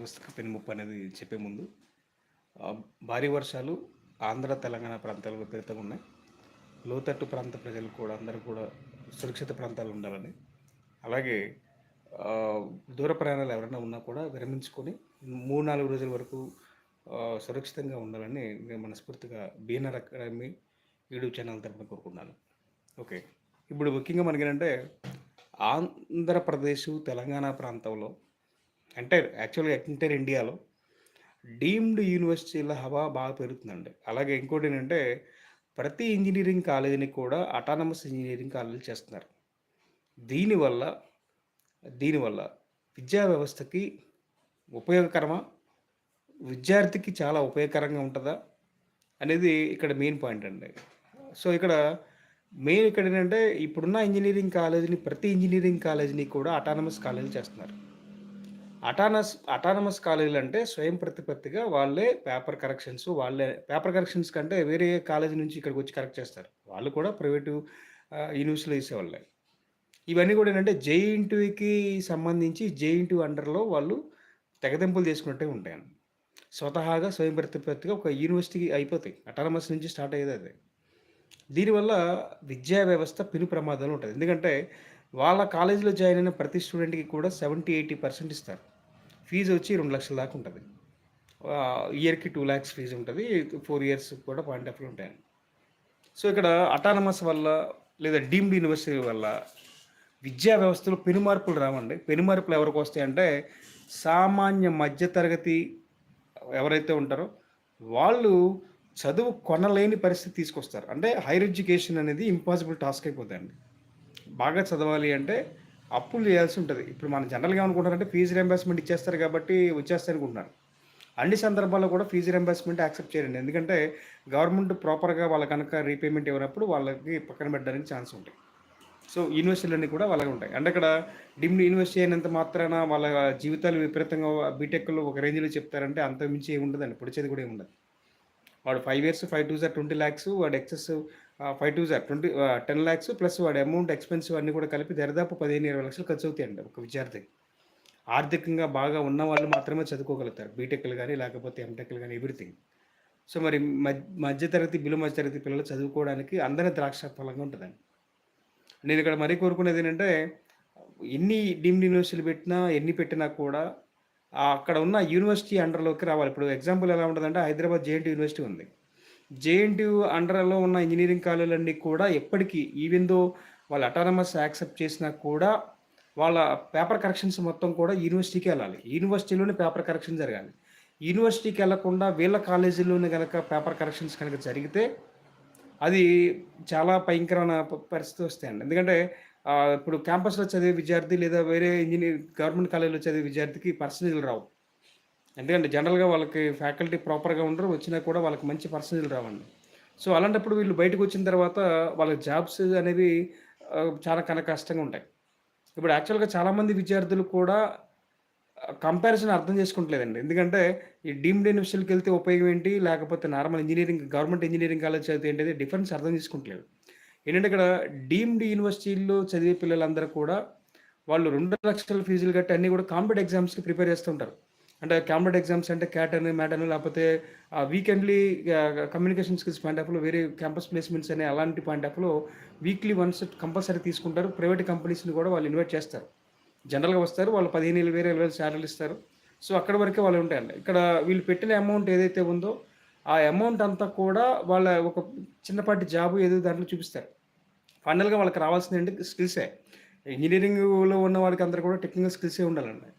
పుస్తక పెనుముప్పు అనేది చెప్పే ముందు భారీ వర్షాలు ఆంధ్ర తెలంగాణ ప్రాంతాల్లో విపరీతంగా ఉన్నాయి. లోతట్టు ప్రాంత ప్రజలు కూడా అందరూ కూడా సురక్షిత ప్రాంతాలు ఉండాలని. అలాగే దూర ప్రయాణాలు ఎవరైనా ఉన్నా కూడా విరమించుకొని మూడు నాలుగు రోజుల వరకు సురక్షితంగా ఉండాలని నేను మనస్ఫూర్తిగా బీఎన్ఆర్ అకాడమీ యూట్యూబ్ ఛానల్ తరఫున కోరుకున్నాను ఓకే. ఇప్పుడు ముఖ్యంగా మనకి ఏంటంటే ఆంధ్రప్రదేశ్ తెలంగాణ ప్రాంతంలో అంటే యాక్చువల్గా ఎంటైర్ ఇండియాలో డీమ్డ్ యూనివర్సిటీల హవా బాగా పెరుగుతుందండి. అలాగే ఇంకోటి ఏంటంటే ప్రతి ఇంజనీరింగ్ కాలేజీని కూడా అటానమస్ ఇంజనీరింగ్ కాలేజీలు చేస్తున్నారు. దీనివల్ల దీనివల్ల విద్యా వ్యవస్థకి ఉపయోగకరమా? విద్యార్థికి చాలా ఉపయోగకరంగా ఉంటుందా? అనేది ఇక్కడ మెయిన్ పాయింట్ అండి. సో ఇక్కడ మెయిన్ ఇక్కడ ఏంటంటే ఇప్పుడున్న ఇంజనీరింగ్ కాలేజీని ప్రతి ఇంజనీరింగ్ కాలేజీని కూడా అటానమస్ కాలేజీ చేస్తున్నారు. అటానస్ అటానమస్ కాలేజీలు అంటే స్వయం ప్రతిపత్తిగా వాళ్ళే పేపర్ కరెక్షన్స్ వాళ్ళే పేపర్ కరెక్షన్స్ కంటే వేరే కాలేజీ నుంచి ఇక్కడికి వచ్చి కరెక్ట్ చేస్తారు. వాళ్ళు కూడా ప్రైవేటు యూనివర్సిటీలో వేసేవాళ్ళే. ఇవన్నీ కూడా ఏంటంటే జేఇంటుకి సంబంధించి జేఇంటు అండర్లో వాళ్ళు తెగదెంపులు చేసుకున్నట్టే ఉంటాయండి స్వతహాగా స్వయం ప్రతిపత్తిగా ఒక యూనివర్సిటీ అయిపోతాయి. అటానమస్ నుంచి స్టార్ట్ అయ్యేది అది. దీనివల్ల విద్యా వ్యవస్థ పెను ప్రమాదంలో ఉంటుంది. ఎందుకంటే వాళ్ళ కాలేజీలో జాయిన్ అయిన ప్రతి స్టూడెంట్కి కూడా సెవెంటీ ఎయిటీ పర్సెంట్ ఇస్తారు. ఫీజు వచ్చి రెండు లక్షల దాకా ఉంటుంది. ఇయర్కి టూ ల్యాక్స్ ఫీజు ఉంటుంది. ఫోర్ ఇయర్స్ కూడా పాయింట్ ఆఫ్ ఉంటాయి సో ఇక్కడ అటానమస్ వల్ల లేదా డీమ్డ్ యూనివర్సిటీ వల్ల విద్యా వ్యవస్థలో పెను మార్పులు రావండి. పెను మార్పులు ఎవరికి వస్తాయంటే సామాన్య మధ్యతరగతి ఎవరైతే ఉంటారో వాళ్ళు చదువు కొనలేని పరిస్థితి తీసుకొస్తారు. అంటే హైయర్ ఎడ్యుకేషన్ అనేది ఇంపాసిబుల్ టాస్క్ అయిపోతాయండి. బాగా చదవాలి అంటే అప్పులు చేయాల్సి ఉంటుంది. ఇప్పుడు మనం జనరల్గా అనుకుంటారంటే ఫీజు రియంబర్స్మెంట్ ఇచ్చేస్తారు కాబట్టి వచ్చేస్తారు అనుకుంటున్నారు. అన్ని సందర్భాల్లో కూడా ఫీజు రియంబర్స్మెంట్ యాక్సెప్ట్ చేయండి ఎందుకంటే గవర్నమెంట్ ప్రాపర్గా వాళ్ళ కనుక రీపేమెంట్ ఇవ్వనప్పుడు వాళ్ళకి పక్కన పెట్టడానికి ఛాన్స్ ఉంటాయి. సో యూనివర్సిటీలన్నీ కూడా వాళ్ళకి ఉంటాయి. అంటే అక్కడ డిమ్డ్ యూనివర్సిటీ అయినంత మాత్రాన వాళ్ళ జీవితాలు విపరీతంగా బీటెక్లో ఒక రేంజ్లో చెప్తారంటే అంత మించి ఏమి ఉండదండి పొడిచేది కూడా ఏమి ఉండదు వాడు five years five two sir twenty lakhs వాడు ఎక్సెస్ ఫైవ్ టూ జార్ ట్వంటీ టెన్ ల్యాక్స్ ప్లస్ వాడి అమౌంట్ ఎక్స్పెన్సివ్ అన్నీ కూడా కలిపి దరిదాపు పదిహేను ఇరవై లక్షలు ఖర్చు అవుతాయండి ఒక విద్యార్థికి ఆర్థికంగా బాగా ఉన్న వాళ్ళు మాత్రమే చదువుకోగలుగుతారు బీటెక్లు కానీ లేకపోతే ఎంటెక్లు కానీ ఎవ్రీథింగ్ సో మరి మధ్య మధ్యతరగతి మధ్య మధ్యతరగతి పిల్లలు చదువుకోవడానికి అందరి ద్రాక్ష ఫలంగా ఉంటుందండి. నేను ఇక్కడ మరీ కోరుకునేది ఏంటంటే ఎన్ని డీమ్డ్ యూనివర్సిటీలు పెట్టినా ఎన్ని పెట్టినా కూడా అక్కడ ఉన్న యూనివర్సిటీ అండర్లోకి రావాలి. ఇప్పుడు ఎగ్జాంపుల్ ఎలా ఉంటుందంటే హైదరాబాద్ జేఎన్టీ యూనివర్సిటీ ఉంది. జేఎన్టీ అండర్లో ఉన్న ఇంజనీరింగ్ కాలేజీలన్నీ కూడా ఎప్పటికీ ఈవెన్ దో వాళ్ళు అటానమస్ యాక్సెప్ట్ చేసినా కూడా వాళ్ళ పేపర్ కరెక్షన్స్ మొత్తం కూడా యూనివర్సిటీకి వెళ్ళాలి. యూనివర్సిటీలోనే పేపర్ కరెక్షన్ జరగాలి. యూనివర్సిటీకి వెళ్ళకుండా వీళ్ళ కాలేజీలోనే కనుక పేపర్ కరెక్షన్స్ కనుక జరిగితే అది చాలా భయంకరమైన పరిస్థితి వస్తాయండి. ఎందుకంటే ఇప్పుడు క్యాంపస్లో చదివే విద్యార్థి లేదా వేరే ఇంజనీర్ గవర్నమెంట్ కాలేజీలో చదివే విద్యార్థికి పర్సనేజ్లు రావు. ఎందుకంటే జనరల్గా వాళ్ళకి ఫ్యాకల్టీ ప్రాపర్గా ఉండరు వచ్చినా కూడా వాళ్ళకి మంచి పర్సనల్ రావండి. సో అలాంటప్పుడు వీళ్ళు బయటకు వచ్చిన తర్వాత వాళ్ళ జాబ్స్ అనేవి చాలా కన కష్టంగా ఉంటాయి. ఇప్పుడు యాక్చువల్గా చాలామంది విద్యార్థులు కూడా కంపారిజన్ అర్థం చేసుకుంటలేదండి. ఎందుకంటే ఈ డీమ్డ్ యూనివర్సిటీకి వెళ్తే ఉపయోగం ఏంటి? లేకపోతే normal engineering government engineering college చదివితే ఏంటి డిఫరెన్స్ అర్థం చేసుకుంటలేదు. ఏంటంటే ఇక్కడ డీమ్డ్ యూనివర్సిటీల్లో చదివే పిల్లలందరూ కూడా వాళ్ళు రెండు లక్షల ఫీజులు కట్టి అన్నీ కూడా కాంపిటేటివ్ ఎగ్జామ్స్కి ప్రిపేర్ చేస్తుంటారు. అంటే కాంపిటేటివ్ ఎగ్జామ్స్ అంటే క్యాట్ అని మ్యాట్ అని లేకపోతే వీకెండ్లీ కమ్యూనికేషన్ స్కిల్స్ పాయింట్ ఆఫ్లో వేరే క్యాంపస్ ప్లేస్మెంట్స్ అనే అలాంటి పాయింట్ ఆఫ్లో వీక్లీ వన్స్ కంపల్సరీ తీసుకుంటారు. ప్రైవేట్ కంపెనీస్ని కూడా వాళ్ళు ఇన్వైట్ చేస్తారు. జనరల్గా వస్తారు. వాళ్ళు పదిహేను వేలు వేరే వేలు శాలరీలు ఇస్తారు. సో అక్కడ వరకే వాళ్ళు ఉంటాయండి. ఇక్కడ వీళ్ళు పెట్టిన అమౌంట్ ఏదైతే ఉందో ఆ అమౌంట్ అంతా కూడా వాళ్ళ ఒక చిన్నపాటి జాబ్ ఏదో దాంట్లో చూపిస్తారు. ఫైనల్గా వాళ్ళకి రావాల్సింది ఏంటి? స్కిల్సే ఇంజనీరింగ్లో ఉన్న వాళ్ళకి అందరూ కూడా టెక్నికల్ స్కిల్సే ఉండాలండి.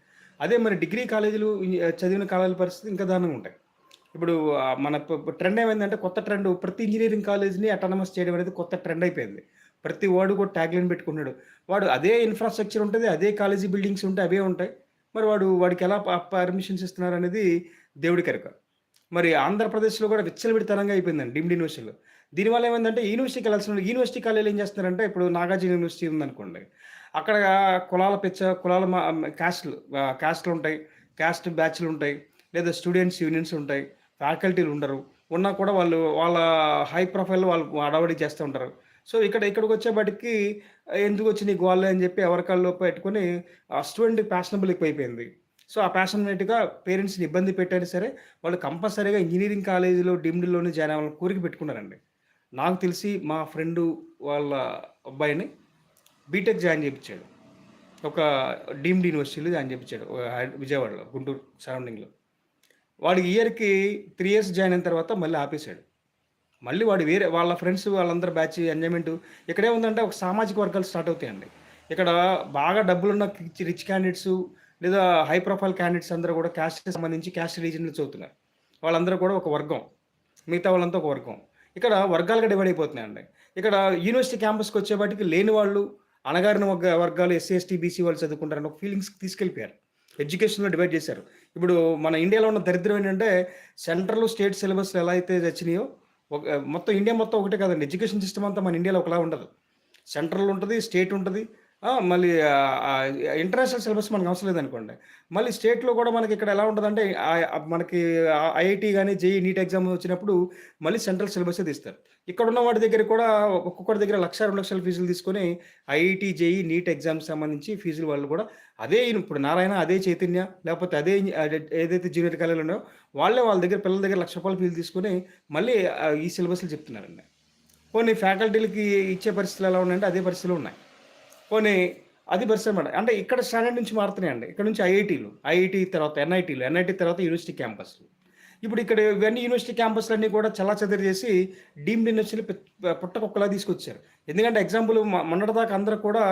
అదే మరి డిగ్రీ కాలేజీలు చదివిన కాలేజీల పరిస్థితి ఇంకా దారుణంగా ఉంటాయి. ఇప్పుడు మన ట్రెండ్ ఏమైందంటే కొత్త ట్రెండ్ ప్రతి ఇంజనీరింగ్ కాలేజ్ని అటానమస్ చేయడం అనేది కొత్త ట్రెండ్ అయిపోయింది. ప్రతి వాడు కూడా ట్యాగ్ లైన్ పెట్టుకున్నాడు వాడు అదే ఇన్ఫ్రాస్ట్రక్చర్ ఉంటుంది అదే కాలేజీ బిల్డింగ్స్ ఉంటాయి అవే ఉంటాయి. మరి వాడు వాడికి ఎలా పర్మిషన్స్ ఇస్తున్నారు అనేది దేవుడి కరక మరి ఆంధ్రప్రదేశ్లో కూడా విచ్చలవిడితనంగా అయిపోయిందండి డిమ్డ్ యూనివర్సిటీలో. దీనివల్ల ఏమైందంటే యూనివర్సిటీకి వెళ్ళాల్సిన యూనివర్సిటీ కాలేజీలు ఏం చేస్తున్నారంటే ఇప్పుడు నాగార్జున యూనివర్సిటీ ఉందనుకోండి. అక్కడ కులాల పిచ్చ కులాల మా- క్యాస్ట్లు క్యాస్ట్లు ఉంటాయి. క్యాస్ట్ బ్యాచ్లు ఉంటాయి. లేదా స్టూడెంట్స్ యూనియన్స్ ఉంటాయి. ఫ్యాకల్టీలు ఉండరు. ఉన్నా కూడా వాళ్ళు వాళ్ళ హై ప్రొఫైల్ వాళ్ళు అడవడి చేస్తూ ఉంటారు. సో ఇక్కడ ఇక్కడికి వచ్చేపటికి ఎందుకు వచ్చి నీ గోళ్ళే అని చెప్పి ఎవరికాళ్ళు పెట్టుకొని ఆ స్టూడెంట్ ఫ్యాషనబుల్ ఎక్కువైపోయింది సో ఆ ప్యాషనేట్‌గా పేరెంట్స్‌ని ఇబ్బంది పెట్టైనా సరే, వాళ్ళు కంపల్సరీగా ఇంజనీరింగ్ కాలేజీలో డిమ్డ్లోనే జాయిన్ అవ్వాలని కోరిక పెట్టుకున్నారండి. నాకు తెలిసి మా ఫ్రెండు వాళ్ళ అబ్బాయిని బీటెక్ జాయిన్ చేయించాడు ఒక డీమ్డ్ యూనివర్సిటీలో జాయిన్ చేయించాడు విజయవాడలో, గుంటూరు సరౌండింగ్‌లో. వాడికి ఇయర్‌కి త్రీ ఇయర్స్ జాయిన్ అయిన తర్వాత మళ్ళీ ఆపేసాడు. మళ్ళీ వాడు వేరే వాళ్ళ ఫ్రెండ్స్ వాళ్ళందరూ బ్యాచ్ ఎంజాయ్‌మెంటు ఇక్కడేముందంటే ఒక సామాజిక వర్గాలు స్టార్ట్ అవుతాయండి. ఇక్కడ బాగా డబ్బులున్న రిచ్ క్యాండిడేట్స్ లేదా హై ప్రొఫైల్ క్యాండిడేట్స్ అందరూ కూడా క్యాస్ట్‌కి సంబంధించి క్యాస్ట్ రిలీజియన్‌లో చదువుతున్నారు. వాళ్ళందరూ కూడా ఒక వర్గం. మిగతా వాళ్ళంతా ఒక వర్గం. ఇక్కడ వర్గాలుగా డివైడ్ అయిపోతున్నాయండి. ఇక్కడ యూనివర్సిటీ క్యాంపస్‌కి వచ్చేపాటికి లేని వాళ్ళు, అణగారిన వర్గ వర్గాలు ఎస్సీ, ఎస్టీ, బీసీ వాళ్ళు చదువుకుంటారని ఒక ఫీలింగ్స్‌కి తీసుకెళ్ళిపోయారు. ఎడ్యుకేషన్‌లో డివైడ్ చేశారు. ఇప్పుడు మన ఇండియాలో ఉన్న దరిద్రం ఏంటంటే సెంట్రల్, స్టేట్ సిలబస్‌లు ఎలా అయితే వచ్చినాయో ఒక మొత్తం ఇండియా మొత్తం ఒకటే కాదండి. ఎడ్యుకేషన్ సిస్టమ్ అంతా మన ఇండియాలో ఒకలా ఉండదు. సెంట్రల్ ఉంటుంది స్టేట్ ఉంటుంది మళ్ళీ ఇంటర్నేషనల్ సిలబస్ మనకు అవసరం లేదనుకోండి. మళ్ళీ స్టేట్‌లో కూడా మనకి ఇక్కడ ఎలా ఉంటుందంటే మనకి ఐఐటీ కానీ జేఈ నీట్ ఎగ్జామ్ వచ్చినప్పుడు మళ్ళీ సెంట్రల్ సిలబస్ తీస్తారు. ఇక్కడ ఉన్న వాటి దగ్గర కూడా ఒక్కొక్కటి దగ్గర లక్ష రెండు లక్షల ఫీజులు తీసుకొని ఐఐటీ, జేఈ నీట్ ఎగ్జామ్స్ సంబంధించి ఫీజులు వాళ్ళు కూడా అదే ఇప్పుడు నారాయణ, అదే చైతన్య లేకపోతే అదే ఏదైతే జూనియర్ కాలేజీలు ఉన్నాయో వాళ్ళే వాళ్ళ దగ్గర పిల్లల దగ్గర లక్ష రూపాయలు ఫీజులు తీసుకొని మళ్ళీ ఈ సిలబస్‌లు చెప్తున్నారండి. పోనీ ఫ్యాకల్టీలకి ఇచ్చే పరిస్థితులు ఎలా ఉన్నాయంటే అదే పరిస్థితులు ఉన్నాయి. పోనీ అది పరిశ్రమ అంటే ఇక్కడ స్టాండర్డ్ నుంచి మారుతున్నాయండి. ఇక్కడ నుంచి ఐఐటీలు, ఐఐటీ తర్వాత ఎన్ఐటీలు, ఎన్ఐటీ తర్వాత యూనివర్సిటీ క్యాంపస్‌లు. ఇప్పుడు ఇక్కడ ఇవన్నీ యూనివర్సిటీ క్యాంపస్‌లన్నీ కూడా చెల్లాచెదరు చేసి డీమ్డ్ యూనివర్సిటీలు పుట్టకొక్కలా తీసుకొచ్చారు. ఎందుకంటే ఎగ్జాంపుల్ మొన్నటిదాకా అందరూ కూడా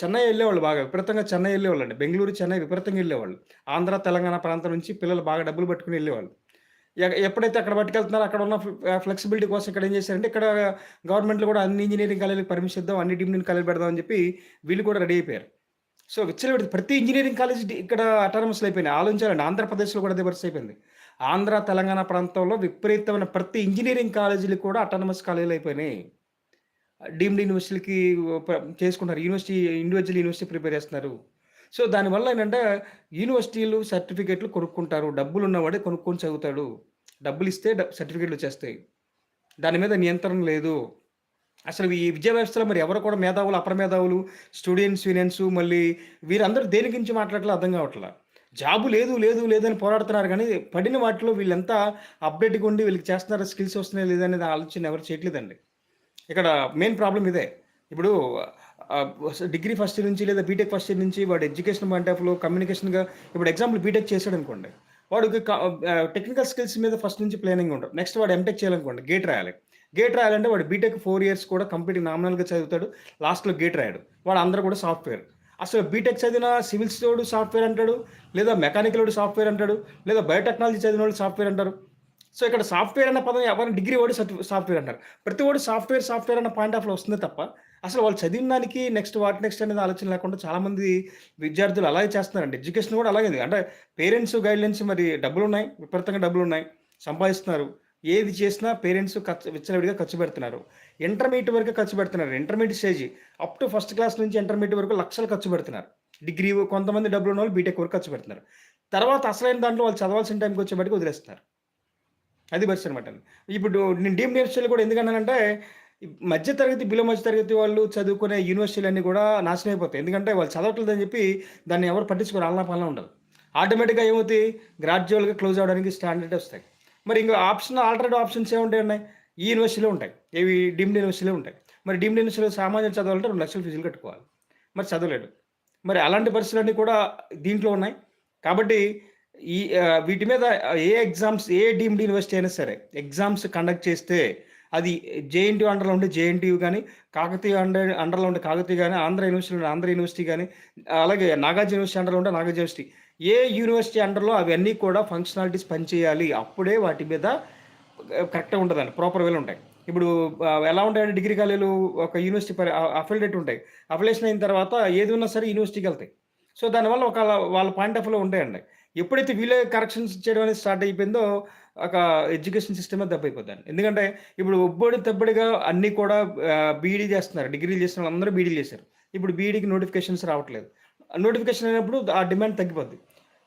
చెన్నై వెళ్ళేవాళ్ళు బాగా విపరీతంగా చెన్నై వెళ్ళేవాళ్ళు అండి బెంగళూరు చెన్నై విపరీతంగా వెళ్ళేవాళ్ళు ఆంధ్ర, తెలంగాణ ప్రాంతం నుంచి పిల్లలు బాగా డబ్బులు పట్టుకుని వెళ్ళేవాళ్ళు ఎ ఎప్పుడైతే అక్కడ పట్టుకెళ్తున్నారో అక్కడ ఉన్న ఫ్లెక్సిబిలిటీ కోసం ఇక్కడ ఏం చేశారంటే ఇక్కడ గవర్నమెంట్‌లో కూడా అన్ని ఇంజనీరింగ్ కాలేజీలకు పర్మిషన్ ఇద్దాం, అన్ని డీమ్ని కాలేజీ పెడదాం అని చెప్పి వీళ్ళు కూడా రెడీ అయిపోయారు. సో విచ్చలవిడి ప్రతి ఇంజనీరింగ్ కాలేజ్ ఇక్కడ అటానమస్‌లో అయిపోయినాయి. ఆలోచించాలండి ఆంధ్రప్రదేశ్‌లో కూడా అదే పరిస్థితి అయిపోయింది. ఆంధ్ర, తెలంగాణ ప్రాంతంలో విపరీతమైన ప్రతి ఇంజనీరింగ్ కాలేజీలు కూడా అటానమస్ కాలేజీలు అయిపోయినాయి. డీమ్డ్ యూనివర్సిటీలకి ప చేసుకుంటున్నారు. యూనివర్సిటీ ఇండివిజువల్ యూనివర్సిటీ ప్రిపేర్ చేస్తున్నారు. సో దానివల్ల ఏంటంటే యూనివర్సిటీలు సర్టిఫికేట్లు కొనుక్కుంటారు. డబ్బులు ఉన్నవాడే కొనుక్కొని చదువుతాడు. డబ్బులిస్తే ఇస్తే సర్టిఫికేట్లు వచ్చేస్తాయి. దాని మీద నియంత్రణ లేదు. అసలు ఈ విద్యా వ్యవస్థలో మరి ఎవరు కూడా మేధావులు, అపర మేధావులు, స్టూడెంట్స్ యూనియన్స్ మళ్ళీ వీరందరూ దేని గురించి మాట్లాడట్లే అర్థం కావట్లా. జాబు లేదు, లేదు, లేదని పోరాడుతున్నారు కానీ పడిన వాటిలో వీళ్ళంతా అప్‌డేట్‌గా ఉండి వీళ్ళకి చేస్తున్నారు స్కిల్స్ వస్తున్నాయి లేదనేది ఆలోచన ఎవరు చేయట్లేదండి. ఇక్కడ మెయిన్ ప్రాబ్లం ఇదే. ఇప్పుడు డిగ్రీ ఫస్ట్ ఇయర్ నుంచి లేదా బీటెక్ ఫస్ట్ ఇయర్ నుంచి వాడు ఎడ్యుకేషన్ పాయింట్ ఆఫ్‌లో కమ్యూనికేషన్‌గా ఇప్పుడు ఎగ్జాంపుల్ బీటెక్ చేశాడు వాడికి వాడు టెక్నికల్ స్కిల్స్ మీద ఫస్ట్ నుంచి ప్లానింగ్ ఉంటది. నెక్స్ట్ వాడు ఎంటెక్ చేయాలనుకోండి గేట్ రాయాలి. గేట్ రాయాలంటే వాడు బీటెక్ ఫోర్ ఇయర్స్ కూడా కంప్లీట్ నామినల్‌గా చదువుతాడు. లాస్ట్‌లో గేట్ రాయడు. వాడు అందరూ కూడా సాఫ్ట్‌వేర్. అసలు బీటెక్ చదివిన సివిల్స్ తోడు సాఫ్ట్‌వేర్ అంటాడు. లేదా మెకానికల్ సాఫ్ట్‌వేర్ అంటాడు. లేదా బయోటెక్నాలజీ చదివినోళ్ళు సాఫ్ట్‌వేర్ అంటారు. సో ఇక్కడ సాఫ్ట్‌వేర్ అన్న పదం ఎవరైనా డిగ్రీ వాడు సాఫ్ట్‌వేర్ అంటారు. ప్రతి వాడు సాఫ్ట్‌వేర్, సాఫ్ట్‌వేర్ అన్న పాయింట్ ఆఫ్‌లో వస్తుంది తప్ప అసలు వాళ్ళు చదివిన దానికి నెక్స్ట్ వాట్ నెక్స్ట్ అనేది ఆలోచన లేకుండా చాలామంది విద్యార్థులు అలాగే చేస్తున్నారండి. ఎడ్యుకేషన్ కూడా అలాగే అంటే పేరెంట్స్ గైడ్‌లైన్స్ మరి డబ్బులు ఉన్నాయి విపరీతంగా డబ్బులు ఉన్నాయి సంపాదిస్తున్నారు. ఏది చేసినా పేరెంట్స్ ఖర్చు విచ్చలవిడిగా ఖర్చు పెడుతున్నారు. ఇంటర్మీడియట్ వరకు ఖర్చు పెడుతున్నారు. Intermediate stage up to first class నుంచి ఇంటర్మీడియట్ వరకు లక్షలు ఖర్చు పెడుతున్నారు. డిగ్రీ కొంతమంది డబ్బులు ఉన్న వాళ్ళు బీటెక్ వరకు ఖర్చు పెడుతున్నారు. తర్వాత అసలైన దాంట్లో వాళ్ళు చదవాల్సిన టైంకి వచ్చేపాటికి వదిలేస్తున్నారు. అది పరిస్థితి అనమాట. ఇప్పుడు నేను డీమ్ నేర్చుకోవాలి కూడా ఎందుకన్నానంటే మధ్య తరగతి, బిలో మధ్య తరగతి వాళ్ళు చదువుకునే యూనివర్సిటీలన్నీ కూడా నాశనం అయిపోతాయి. ఎందుకంటే వాళ్ళు చదవట్లేదని చెప్పి దాన్ని ఎవరు పట్టించుకోరు. ఆలనా పాలనా ఉండదు. ఆటోమేటిక్‌గా ఏమవుతాయి గ్రాడ్యువల్‌గా క్లోజ్ అవ్వడానికి స్టాండర్డ్ వస్తాయి. మరి ఇంకా ఆప్షన్ ఆల్టర్నేటివ్ ఆప్షన్స్ ఏముంటాయి ఉన్నాయి? ఈ యూనివర్సిటీలో ఉంటాయి. ఏవి డీమ్డ్ యూనివర్సిటీలో ఉంటాయి. మరి డీమ్డ్ యూనివర్సిటీలో సామాన్యుడు చదవాలంటే 2,00,000 ఫీజులు కట్టుకోవాలి. మరి చదవలేడు. మరి అలాంటి పరిస్థితులన్నీ కూడా దీంట్లో ఉన్నాయి. కాబట్టి ఈ వీటి మీద ఏ ఎగ్జామ్స్ ఏ డీమ్డ్ యూనివర్సిటీ అయినా సరే ఎగ్జామ్స్ కండక్ట్ చేస్తే అది జేఎన్టీ అండర్‌లో ఉండే జేఎన్టీయు కానీ కాకతీయ అండర్ అండర్‌లో ఉండే కాకతీయ కానీ ఆంధ్ర యూనివర్సిటీ ఆంధ్ర యూనివర్సిటీ కానీ అలాగే నాగార్జున యూనివర్సిటీ అండర్‌లో ఉండే నాగార్జున యూనివర్సిటీ. ఏ యూనివర్సిటీ అండర్‌లో అవన్నీ కూడా ఫంక్షనాలిటీస్ పనిచేయాలి. అప్పుడే వాటి మీద కరెక్ట్‌గా ఉంటుందండి ప్రాపర్ వేలో ఉంటాయి. ఇప్పుడు ఎలా ఉంటాయంటే డిగ్రీ కాలేజీలు ఒక యూనివర్సిటీ పరి అఫిలియేట్ ఉంటాయి. అఫిలియేషన్ అయిన తర్వాత ఏది ఉన్నా సరే యూనివర్సిటీకెళ్తాయి. సో దానివల్ల ఒక వాళ్ళ పాయింట్ ఆఫ్ ఉంటాయండి. ఎప్పుడైతే వీళ్ళే కరెక్షన్స్ చేయడం అనేది స్టార్ట్ అయిపోయిందో ఒక ఎడ్యుకేషన్ సిస్టమే దెబ్బైపోతాను ఎందుకంటే ఇప్పుడు ఒబ్బడి తబ్బడిగా అన్నీ కూడా బీఈడీ చేస్తున్నారు. డిగ్రీలు చేసిన వాళ్ళందరూ బీఈడీ చేశారు. ఇప్పుడు బీఈడీకి నోటిఫికేషన్స్ రావట్లేదు. నోటిఫికేషన్ అయినప్పుడు ఆ డిమాండ్ తగ్గిపోద్ది.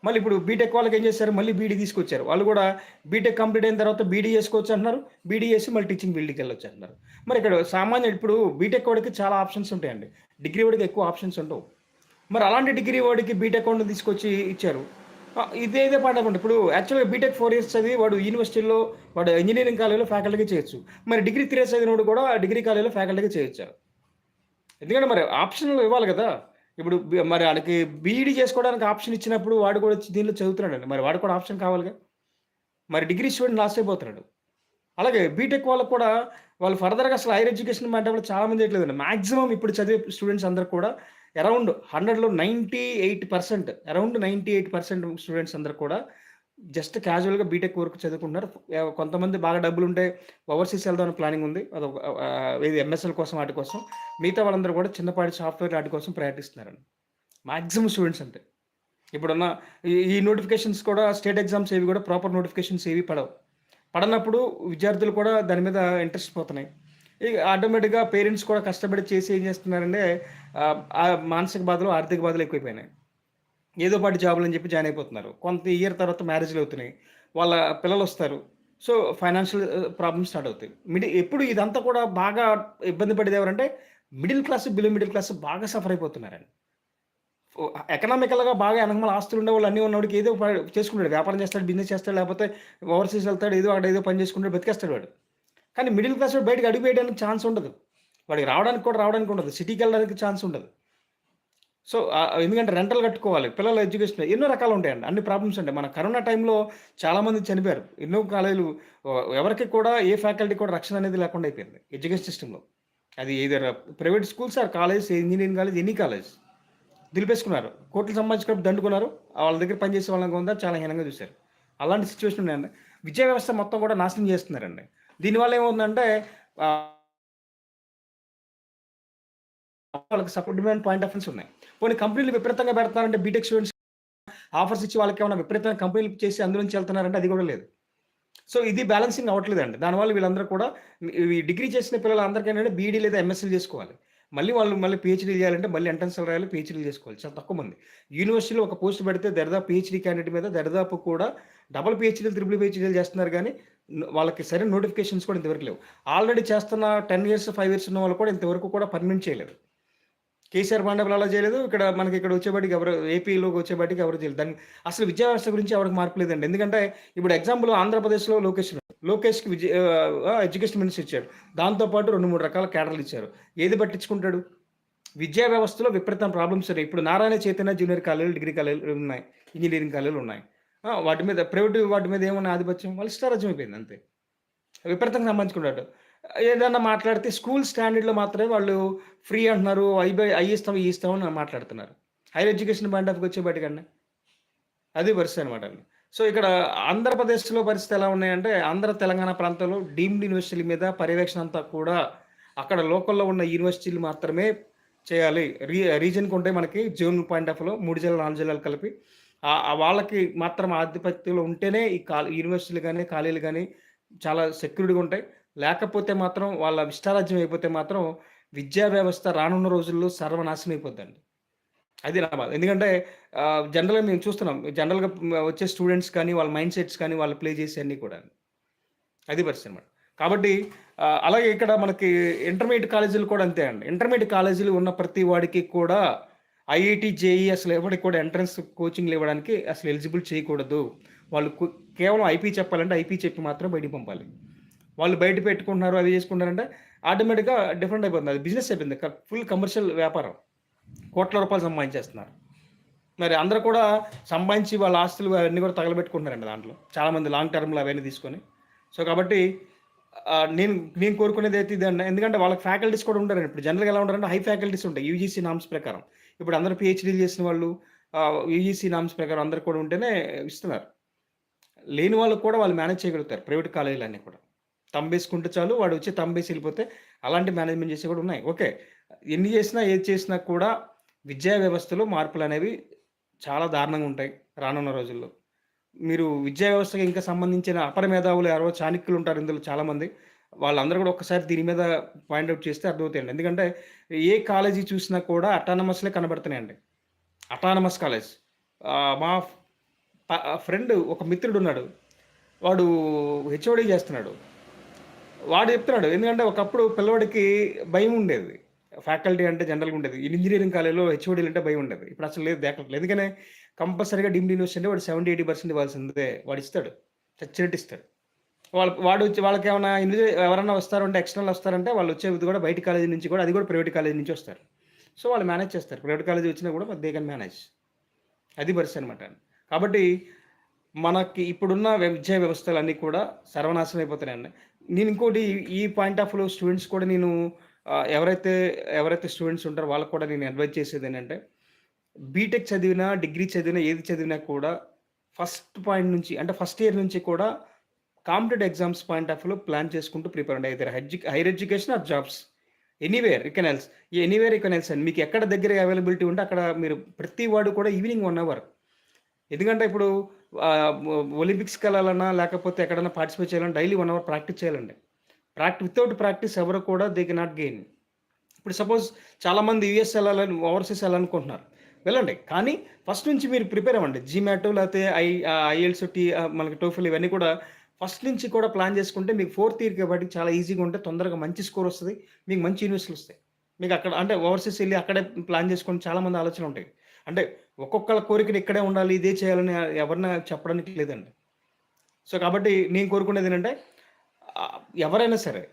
మళ్ళీ ఇప్పుడు బీటెక్ వాళ్ళకి ఏం చేశారు మళ్ళీ బీడీ తీసుకొచ్చారు. వాళ్ళు కూడా బీటెక్ కంప్లీట్ అయిన తర్వాత బీడీ చేసుకోవచ్చు అంటున్నారు. బీడీ చేసి మళ్ళీ టీచింగ్ ఫీల్డ్‌కి వెళ్ళొచ్చు అంటున్నారు. మరి ఇక్కడ సామాన్య ఇప్పుడు బీటెక్ వాడికి చాలా ఆప్షన్స్ ఉంటాయండి. డిగ్రీ వాడికి ఎక్కువ ఆప్షన్స్ ఉండవు. మరి అలాంటి డిగ్రీ వాడికి బీటెక్ వాడిని తీసుకొచ్చి ఇచ్చారు ఇదే ఇదే పాట అనమాట ఇప్పుడు యాక్చువల్గా బీటెక్ ఫోర్ ఇయర్స్ చదివి వాడు యూనివర్సిటీలో వాడు ఇంజనీరింగ్ కాలేజీలో ఫ్యాకల్టీగా చేయొచ్చు. మరి డిగ్రీ త్రీ ఇయర్స్ చదివినోడు కూడా డిగ్రీ కాలేజీలో ఫ్యాకల్టీగా చేయొచ్చు. ఎందుకంటే మరి ఆప్షన్లు ఇవ్వాలి కదా. ఇప్పుడు మరి వాళ్ళకి బీఈడి చేసుకోవడానికి ఆప్షన్ ఇచ్చినప్పుడు వాడు కూడా దీనిలో చదువుతున్నాడు మరి వాడు కూడా ఆప్షన్ కావాలిగా? మరి డిగ్రీ స్టూడెంట్ లాస్ట్ అయిపోతున్నాడు అలాగే బీటెక్ వాళ్ళకు కూడా వాళ్ళు ఫర్దర్గా అసలు హైయర్ ఎడ్యుకేషన్ అంటే వాళ్ళు చాలా మంది చేయట్లేదండి. మాక్సిమం ఇప్పుడు చదివే స్టూడెంట్స్ అందరు కూడా అరౌండ్ హండ్రెడ్లో ninety eight percent around ninety eight percent students అందరు కూడా జస్ట్ క్యాజువల్గా బీటెక్ వరకు చదువుకుంటున్నారు. కొంతమంది బాగా డబ్బులు ఉంటే ఓవర్సీస్ వెళ్దామని ప్లానింగ్ ఉంది. అది ఒక, ఇది ఎంఎస్ఎల్ కోసం వాటి కోసం. మిగతా వాళ్ళందరూ కూడా చిన్నపాటి సాఫ్ట్వేర్ వాటి కోసం ప్రయత్నిస్తున్నారండి. మాక్సిమం స్టూడెంట్స్ అంతే. ఇప్పుడున్న ఈ ఈ నోటిఫికేషన్స్ కూడా స్టేట్ ఎగ్జామ్స్ ఏవి కూడా ప్రాపర్ నోటిఫికేషన్స్ ఏవి పడవు. పడనప్పుడు విద్యార్థులు కూడా దాని మీద ఇంట్రెస్ట్ పోతున్నాయి. ఇక ఆటోమేటిక్గా పేరెంట్స్ కూడా కష్టపడి చేసి ఏం చేస్తున్నారంటే ఆ, మానసిక బాధలు ఆర్థిక బాధలు ఎక్కువైపోయినాయి. ఏదో పాటి జాబులు అని చెప్పి జాయిన్ అయిపోతున్నారు. కొంత ఇయర్ తర్వాత మ్యారేజ్లు అవుతున్నాయి. వాళ్ళ పిల్లలు వస్తారు. సో ఫైనాన్షియల్ ప్రాబ్లమ్స్ స్టార్ట్ అవుతాయి. మిడి ఎప్పుడు ఇదంతా కూడా బాగా ఇబ్బంది పడేది ఎవరంటే middle class below middle class బాగా సఫర్ అయిపోతున్నారని ఎకనామికల్గా బాగా వెనకమాల ఆస్తులు ఉండే వాళ్ళు అన్నీ ఉన్నవాడికి ఏదో చేసుకుంటాడు. వ్యాపారం చేస్తాడు బిజినెస్ చేస్తాడు లేకపోతే ఓవర్సీస్ వెళ్తాడు ఏదో అక్కడ ఏదో పని చేసుకుంటాడు బతికేస్తాడు వాడు. కానీ మిడిల్ క్లాస్ వాడు బయటకు అడుగు వేయడానికి ఛాన్స్ ఉండదు. వాడికి రావడానికి కూడా రావడానికి ఉండదు. సిటీకి వెళ్ళడానికి ఛాన్స్ ఉండదు. సో ఎందుకంటే రెంటల్ కట్టుకోవాలి. పిల్లల ఎడ్యుకేషన్ ఎన్నో రకాలు ఉంటాయండి. అన్ని ప్రాబ్లమ్స్ ఉంటాయి. మన కరోనా టైంలో చాలామంది చనిపోయారు. ఎన్నో కాలేజీలు ఎవరికి కూడా ఏ ఫ్యాకల్టీ కూడా రక్షణ అనేది లేకుండా అయిపోయింది ఎడ్యుకేషన్ సిస్టంలో అది ఏదైనా private schools or college engineering college any college దిలిపేసుకున్నారు. కోట్లు సంబంధించినప్పుడు దండుకున్నారు. వాళ్ళ దగ్గర పనిచేసే వాళ్ళంగా ఉందా? చాలా హీనంగా చూశారు. అలాంటి సిచ్యువేషన్ ఉన్నాయండి. విద్యా వ్యవస్థ మొత్తం కూడా నాశనం చేస్తున్నారండి. దీనివల్ల ఏమవుతుందంటే వాళ్ళకి సపోర్ట్ డిమాండ్ పాయింట్ ఆఫ్ ఉన్నాయి. కొన్ని కంపెనీలు విపరీతంగా పెడతారంటే బీటెక్ స్టూడెంట్స్ ఆఫర్స్ ఇచ్చి వాళ్ళకి ఏమైనా విపరీతంగా కంపెనీలు చేసి అందులోంచి వెళ్తున్నారంటే అది కూడా లేదు. సో ఇది బ్యాలెన్సింగ్ అవ్వట్లేదండి. దానివల్ల వీళ్ళందరూ కూడా ఈ డిగ్రీ చేసిన పిల్లలు అందరికీ ఏంటంటే బీఈడీ లేదా ఎంఎస్సీ చేసుకోవాలి. మళ్ళీ వాళ్ళు మళ్ళీ పిహెచ్డీ చేయాలంటే మళ్ళీ ఎంట్రన్స్ రాయాలి పిహెచ్డీ చేసుకోవాలి. చాలా తక్కువ మంది. యూనివర్సిటీలో ఒక పోస్ట్ పెడితే దరిదాపు పిహెచ్డీ క్యాండిడేట్ మీద దరిదాపు కూడా డబుల్ పిహెచ్డీలు త్రిబుల్ పిహెచ్డీలు చేస్తున్నారు కానీ వాళ్ళకి సరైన నోటిఫికేషన్స్ కూడా ఇంతవరకు లేవు. ఆల్రెడీ చేస్తున్న టెన్ ఇయర్స్ ఫైవ్ ఇయర్స్ ఉన్న వాళ్ళు కూడా ఇంతవరకు కూడా పర్మనెంట్ చేయలేదు కేసీఆర్ బాండబుల్ అలా చేయలేదు. ఇక్కడ మనకి ఇక్కడ వచ్చేపాటికి ఎవరు ఏపీలోకి వచ్చేపాటికి ఎవరు చేయలేదు. దాన్ని అసలు విద్యా వ్యవస్థ గురించి ఎవరికి మార్పు లేదండి. ఎందుకంటే ఇప్పుడు ఎగ్జాంపుల్ ఆంధ్రప్రదేశ్లో లోకేష్ లోకేష్కి విద్య ఎడ్యుకేషన్ మినిస్టర్ ఇచ్చాడు. దాంతోపాటు రెండు మూడు రకాల కేడర్లు ఇచ్చారు. ఏది పట్టించుకుంటాడు? విద్యా వ్యవస్థలో విపరీతం ప్రాబ్లమ్స్ ఉన్నాయి. ఇప్పుడు నారాయణ చైతన్య జూనియర్ కాలేజీలు డిగ్రీ కాలేజీలు ఉన్నాయి. ఇంజనీరింగ్ కాలేజీలు ఉన్నాయి. వాటి మీద ప్రైవేట్ వాటి మీద ఏమన్నా ఆధిపత్యం? వాళ్ళు ఇష్టారాజ్యం అయిపోయింది అంతే. విపరీతంగా సంబంధించుకున్నాడు ఏదన్నా మాట్లాడితే స్కూల్ స్టాండర్డ్లో మాత్రమే వాళ్ళు ఫ్రీ అంటున్నారు ఐబై ఐ ఇస్తాం ఈ ఇస్తాం అని మాట్లాడుతున్నారు. హైయర్ ఎడ్యుకేషన్ పాయింట్ ఆఫ్కి వచ్చే అది పరిస్థితి అనమాట సో ఇక్కడ ఆంధ్రప్రదేశ్లో పరిస్థితి ఎలా ఉన్నాయంటే ఆంధ్ర తెలంగాణ ప్రాంతంలో డీమ్డ్ యూనివర్సిటీల మీద పర్యవేక్షణ అంతా కూడా అక్కడ లోకల్లో ఉన్న యూనివర్సిటీలు మాత్రమే చేయాలి. రీ రీజన్కి ఉంటే మనకి జోన్ పాయింట్ ఆఫ్లో మూడు జిల్లాలు నాలుగు జిల్లాలు కలిపి వాళ్ళకి మాత్రం ఆధిపత్యంలో ఉంటేనే ఈ కా యూనివర్సిటీలు కానీ కాలేజీలు కానీ చాలా సెక్యూరిటీగా ఉంటాయి. లేకపోతే మాత్రం వాళ్ళ ఇష్టారాజ్యం అయిపోతే మాత్రం విద్యా వ్యవస్థ రానున్న రోజుల్లో సర్వనాశనం అయిపోద్దండి అది నా బాధ. ఎందుకంటే జనరల్గా మేము చూస్తున్నాం. జనరల్గా వచ్చే స్టూడెంట్స్ కానీ వాళ్ళ మైండ్ సెట్స్ కానీ వాళ్ళు ప్లే చేసే అన్నీ కూడా. అది పరిస్థితి అనమాట కాబట్టి అలాగే ఇక్కడ మనకి ఇంటర్మీడియట్ కాలేజీలు కూడా అంతే అండి. ఇంటర్మీడియట్ కాలేజీలు ఉన్న ప్రతి వాడికి కూడా ఐఐటి జేఈ అసలు ఎవరికి కూడా ఎంట్రన్స్ కోచింగ్లు ఇవ్వడానికి అసలు ఎలిజిబుల్ చేయకూడదు. వాళ్ళు కేవలం ఐపీ చెప్పాలంటే ఐపీ చెప్పి మాత్రం బయటికి పంపాలి. వాళ్ళు బయట పెట్టుకుంటున్నారు అవి చేసుకుంటారంటే ఆటోమేటిక్గా డిఫరెంట్ అయిపోతుంది. అది బిజినెస్ అయిపోయింది. ఫుల్ కమర్షియల్ వ్యాపారం. కోట్ల రూపాయలు సంపాదించేస్తున్నారు. మరి అందరూ కూడా సంపాదించి వాళ్ళ ఆస్తులు అవన్నీ కూడా తగలబెట్టుకుంటున్నారండి దాంట్లో. చాలామంది లాంగ్ టర్మ్లో అవన్నీ తీసుకొని. సో కాబట్టి నేను నేను కోరుకునేది అయితే ఇదండి ఎందుకంటే వాళ్ళకి ఫ్యాకల్టీస్ కూడా ఉంటారండి. ఇప్పుడు జనరల్గా ఎలా ఉంటారంటే హై ఫ్యాకల్టీస్ ఉంటాయి. యూజీసీ నామ్స్ ప్రకారం. ఇప్పుడు అందరూ పిహెచ్డీలు చేసిన వాళ్ళు యూజీసీ నామ్స్ ప్రకారం అందరు కూడా ఉంటేనే ఇస్తున్నారు. లేని వాళ్ళకు కూడా వాళ్ళు మేనేజ్ చేయగలుగుతారు. ప్రైవేట్ కాలేజీలన్నీ కూడా. తంబేసుకుంటే చాలు వాడు వచ్చి తంబేసి వెళ్ళిపోతే అలాంటి మేనేజ్మెంట్ చేసి కూడా ఉన్నాయి. ఓకే. ఎన్ని చేసినా ఏది చేసినా కూడా విద్యా వ్యవస్థలో మార్పులు అనేవి చాలా దారుణంగా ఉంటాయి రానున్న రోజుల్లో. మీరు విద్యా వ్యవస్థకి ఇంకా సంబంధించిన అపర మేధావులు ఎవరో చాణక్యులు ఉంటారు ఇందులో చాలామంది. వాళ్ళందరూ కూడా ఒక్కసారి దీని మీద పాయింట్అవుట్ చేస్తే అర్థమవుతాయండి. ఎందుకంటే ఏ కాలేజీ చూసినా కూడా అటానమస్లే కనబడుతున్నాయండి. అటానమస్ కాలేజ్ మా ఫ్రెండ్ ఒక మిత్రుడు ఉన్నాడు. వాడు హెచ్ఓడి చేస్తున్నాడు. వాడు చెప్తున్నాడు ఎందుకంటే ఒకప్పుడు పిల్లవాడికి భయం ఉండేది. ఫ్యాకల్టీ అంటే జనరల్గా ఉండేది. ఇంజనీరింగ్ కాలేజ్లో హెచ్ఓడీలు అంటే భయం ఉండేది. ఇప్పుడు అసలు లేదు దేకట్లేదు ఎందుకనే కంపల్సరీగా డీమ్డ్ యూనివర్సిటీ అంటే వాడు సెవెంటీ ఎయిటీ పర్సెంట్ ఇవ్వాల్సిందే. వాడు ఇస్తాడు. చచ్చినట్టు ఇస్తాడు. వాళ్ళ వాడు వచ్చి వాళ్ళకి ఏమైనా ఇండివిజువల్ ఎవరైనా వస్తారంటే ఎక్స్టర్నల్ వస్తారంటే వాళ్ళు వచ్చేది కూడా బయట కాలేజీ నుంచి కూడా అది కూడా ప్రైవేట్ కాలేజీ నుంచి వస్తారు. సో వాళ్ళు మేనేజ్ చేస్తారు. ప్రైవేట్ కాలేజీ వచ్చినా కూడా దే కెన్ మేనేజ్. అది పరిస్థితి అనమాట కాబట్టి మనకి ఇప్పుడున్న విద్యా వ్యవస్థలన్నీ కూడా సర్వనాశనం అయిపోతున్నాయండి. నేను ఇంకోటి ఈ పాయింట్ ఆఫ్ వ్యూ స్టూడెంట్స్ కూడా నేను ఎవరైతే ఎవరైతే స్టూడెంట్స్ ఉంటారో వాళ్ళకు కూడా నేను అడ్వైజ్ చేసేది ఏంటంటే బీటెక్ చదివినా డిగ్రీ చదివినా ఏది చదివినా కూడా ఫస్ట్ పాయింట్ నుంచి అంటే ఫస్ట్ ఇయర్ నుంచి కూడా కాంపిటేటివ్ ఎగ్జామ్స్ పాయింట్ ఆఫ్ వ్యూలో ప్లాన్ చేసుకుంటూ ప్రిపేర్ అండి అయితే higher education or jobs anywhere you can else anywhere you can else అండి మీకు ఎక్కడ దగ్గర అవైలబిలిటీ ఉంటే అక్కడ మీరు ప్రతి వాడు కూడా ఈవినింగ్ వన్ అవర్ ఎందుకంటే ఇప్పుడు ఒలింపిక్స్కి వెళ్ళాలన్నా లేకపోతే ఎక్కడైనా పార్టిసిపేట్ చేయాలన్నా డైలీ వన్ అవర్ ప్రాక్టీస్ చేయాలండి. ప్రాక్టీస్ వితౌట్ ప్రాక్టీస్ ఎవరు కూడా దే కెన్ నాట్ గెయిన్. ఇప్పుడు సపోజ్ చాలామంది యూఎస్ వెళ్ళాలని ఓవర్సీస్ వెళ్ళాలనుకుంటున్నారు. వెళ్ళండి. కానీ ఫస్ట్ నుంచి మీరు ప్రిపేర్ అవ్వండి. జీమాటో లేకపోతే ఐ ఐఎల్స్ టీ మనకి టోఫిల్ ఇవన్నీ కూడా ఫస్ట్ నుంచి కూడా ప్లాన్ చేసుకుంటే మీకు ఫోర్త్ ఇయర్ కాబట్టి చాలా ఈజీగా ఉంటే తొందరగా మంచి స్కోర్ వస్తుంది. మీకు మంచి యూనివర్సిటీలు వస్తాయి. మీకు అక్కడ అంటే ఓవర్సీస్ వెళ్ళి అక్కడే ప్లాన్ చేసుకొని చాలామంది ఆలోచనలు ఉంటాయి. అంటే ఒక్కొక్కళ్ళ కోరికలు ఇక్కడే ఉండాలి ఇదే చేయాలని ఎవరిన చెప్పడానికి లేదండి. సో కాబట్టి నేను కోరుకునేది ఏంటంటే ఎవరైనా సరే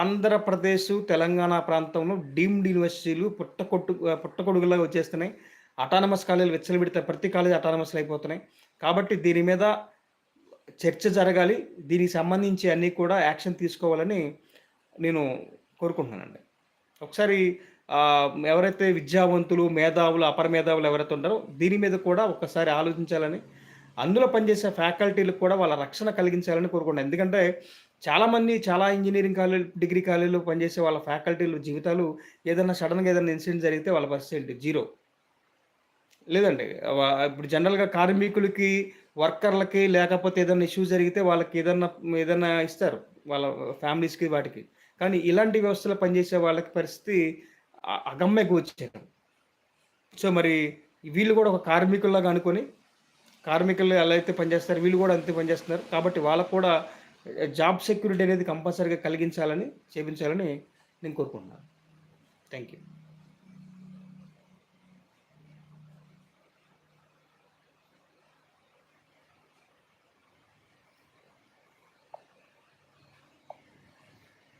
ఆంధ్రప్రదేశ్ తెలంగాణ ప్రాంతంలో డీమ్డ్ యూనివర్సిటీలు పుట్టకొట్టు పుట్టకొడుగులాగా వచ్చేస్తున్నాయి. అటానమస్ కాలేజీలు వెచ్చలబెడితే ప్రతి కాలేజీ అటానమస్లు అయిపోతున్నాయి. కాబట్టి దీని మీద చర్చ జరగాలి. దీనికి సంబంధించి అన్నీ కూడా యాక్షన్ తీసుకోవాలని నేను కోరుకుంటున్నానండి. ఒకసారి ఎవరైతే విద్యావంతులు మేధావులు అపర మేధావులు ఎవరైతే ఉన్నారో దీని మీద కూడా ఒకసారి ఆలోచించాలని అందులో పనిచేసే ఫ్యాకల్టీలకు కూడా వాళ్ళ రక్షణ కలిగించాలని కోరుకుంటున్నాను. ఎందుకంటే చాలామంది చాలా ఇంజనీరింగ్ కాలేజ్ డిగ్రీ కాలేజీలో పనిచేసే వాళ్ళ ఫ్యాకల్టీలు జీవితాలు ఏదైనా సడన్గా ఏదైనా ఇన్సిడెంట్ జరిగితే వాళ్ళ పరిస్థితి ఏంటి? జీరో. లేదండి. ఇప్పుడు జనరల్గా కార్మికులకి వర్కర్లకి లేకపోతే ఏదైనా ఇష్యూ జరిగితే వాళ్ళకి ఏదన్నా ఏదైనా ఇస్తారు. వాళ్ళ ఫ్యామిలీస్కి వాటికి. కానీ ఇలాంటి వ్యవస్థలో పనిచేసే వాళ్ళకి పరిస్థితి అగమ్య గోచరం. సో మరి వీళ్ళు కూడా ఒక కార్మికుల్లాగా అనుకొని కార్మికులు ఎలా అయితే పనిచేస్తారు వీళ్ళు కూడా అంతే పనిచేస్తున్నారు. కాబట్టి వాళ్ళకు కూడా జాబ్ సెక్యూరిటీ అనేది కంపల్సరీగా కలిగించాలని చేపించాలని నేను కోరుకుంటున్నాను. Thank you